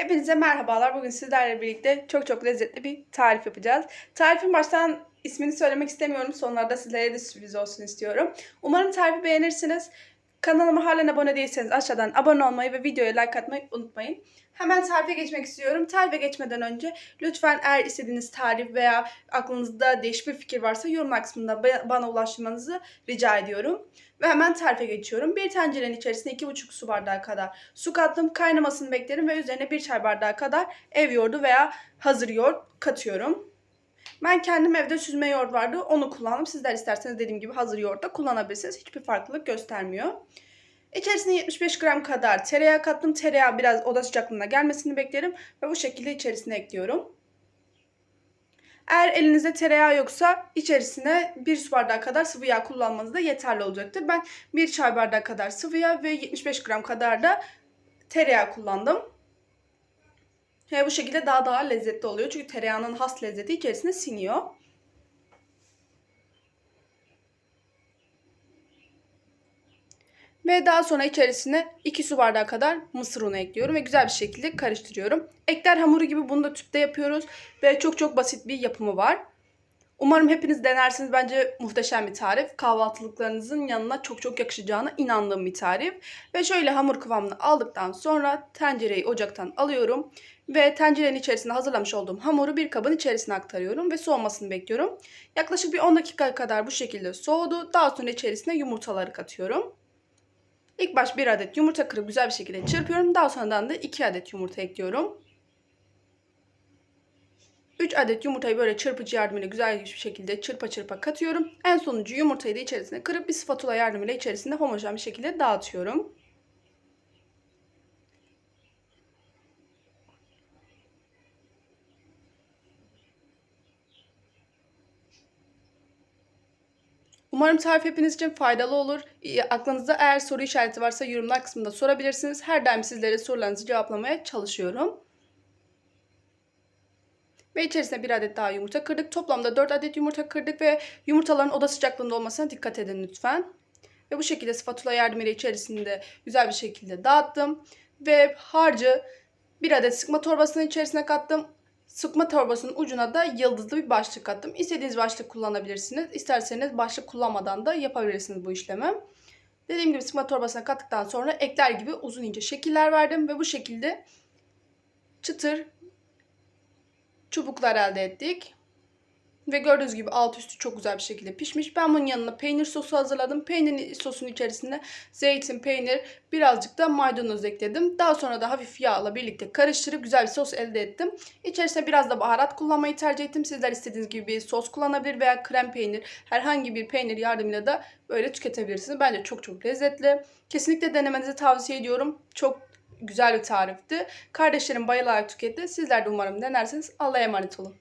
Hepinize merhabalar. Bugün sizlerle birlikte çok çok lezzetli bir tarif yapacağız. Tarifin baştan ismini söylemek istemiyorum. Sonlarda sizlere de sürpriz olsun istiyorum. Umarım tarifi beğenirsiniz. Kanalıma halen abone değilseniz aşağıdan abone olmayı ve videoya like atmayı unutmayın. Hemen tarife geçmek istiyorum. Tarife geçmeden önce lütfen eğer istediğiniz tarif veya aklınızda değişik bir fikir varsa yorumlar kısmında ba- bana ulaştırmanızı rica ediyorum. Ve hemen tarife geçiyorum. Bir tencerenin içerisine 2,5 su bardağı kadar su kattım. Kaynamasını beklerim ve üzerine 1 çay bardağı kadar ev yoğurdu veya hazır yoğurt katıyorum. Ben kendim evde süzme yoğurt vardı. Onu kullandım. Sizler isterseniz dediğim gibi hazır yoğurt da kullanabilirsiniz. Hiçbir farklılık göstermiyor. İçerisine 75 gram kadar tereyağı kattım. Tereyağı biraz oda sıcaklığına gelmesini beklerim. Ve bu şekilde içerisine ekliyorum. Eğer elinizde tereyağı yoksa içerisine 1 su bardağı kadar sıvı yağ kullanmanız da yeterli olacaktır. Ben 1 çay bardağı kadar sıvı yağ ve 75 gram kadar da tereyağı kullandım. Ve bu şekilde daha daha lezzetli oluyor. Çünkü tereyağının has lezzeti içerisine siniyor. Ve daha sonra içerisine 2 su bardağı kadar mısır unu ekliyorum ve güzel bir şekilde karıştırıyorum. Ekler hamuru gibi bunu da tüpte yapıyoruz ve çok çok basit bir yapımı var. Umarım hepiniz denersiniz. Bence muhteşem bir tarif. Kahvaltılıklarınızın yanına çok çok yakışacağına inandığım bir tarif. Ve şöyle hamur kıvamını aldıktan sonra tencereyi ocaktan alıyorum. Ve tencerenin içerisinde hazırlamış olduğum hamuru bir kabın içerisine aktarıyorum ve soğumasını bekliyorum. Yaklaşık bir 10 dakika kadar bu şekilde soğudu. Daha sonra içerisine yumurtaları katıyorum. İlk baş bir adet yumurta kırıp güzel bir şekilde çırpıyorum. Daha sonradan da 2 adet yumurta ekliyorum. 3 adet yumurtayı böyle çırpıcı yardımıyla güzel bir şekilde çırpa çırpa katıyorum. En sonuncu yumurtayı da içerisine kırıp bir spatula yardımıyla içerisinde homojen bir şekilde dağıtıyorum. Umarım tarif hepiniz için faydalı olur. Aklınızda eğer soru işareti varsa yorumlar kısmında sorabilirsiniz. Her daim sizlere sorularınızı cevaplamaya çalışıyorum. Ve içerisine bir adet daha yumurta kırdık. Toplamda 4 adet yumurta kırdık ve yumurtaların oda sıcaklığında olmasına dikkat edin lütfen. Ve bu şekilde spatula yardımıyla içerisinde güzel bir şekilde dağıttım. Ve harcı bir adet sıkma torbasının içerisine kattım. Sıkma torbasının ucuna da yıldızlı bir başlık attım. İstediğiniz başlık kullanabilirsiniz. İsterseniz başlık kullanmadan da yapabilirsiniz bu işlemi. Dediğim gibi sıkma torbasına kattıktan sonra ekler gibi uzun ince şekiller verdim. Ve bu şekilde çıtır çubuklar elde ettik. Ve gördüğünüz gibi alt üstü çok güzel bir şekilde pişmiş. Ben bunun yanına peynir sosu hazırladım. Peynir sosunun içerisine zeytin, peynir, birazcık da maydanoz ekledim. Daha sonra da hafif yağla birlikte karıştırıp güzel bir sos elde ettim. İçerisine biraz da baharat kullanmayı tercih ettim. Sizler istediğiniz gibi bir sos kullanabilir veya krem peynir, herhangi bir peynir yardımıyla da böyle tüketebilirsiniz. Bence çok çok lezzetli. Kesinlikle denemenizi tavsiye ediyorum. Çok güzel bir tarifti. Kardeşlerim bayılarak tüketti. Sizler de umarım denersiniz. Allah'a emanet olun.